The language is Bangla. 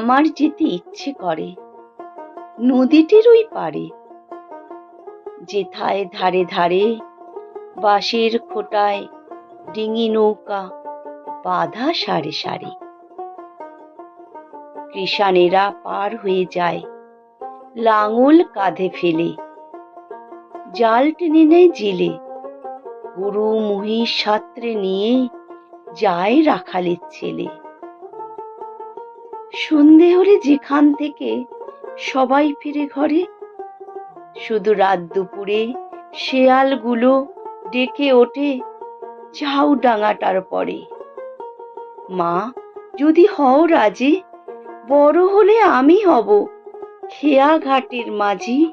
আমার যেতে ইচ্ছে করে। নদীটির ওই পারে যেথায় ধারে ধারে বাঁশের খোটায় ডিঙি নৌকা বাধা সারে সারে। কৃষানেরা পার হয়ে যায়, লাঙল কাঁধে ফেলে। জাল টেনে নেয় জেলে। গরু, মহিষ, সাত্রে নিয়ে যায় রাখালের ছেলে। সন্ধে হলে যেখান থেকে সবাই ফিরে ঘরে, শুধু রাত দুপুরে শেয়ালগুলো ডেকে ওঠে ঝাউ ডাঙাটার পরে। মা, যদি হও রাজি, বড় হলে আমি হব খেয়া ঘাটের মাঝি।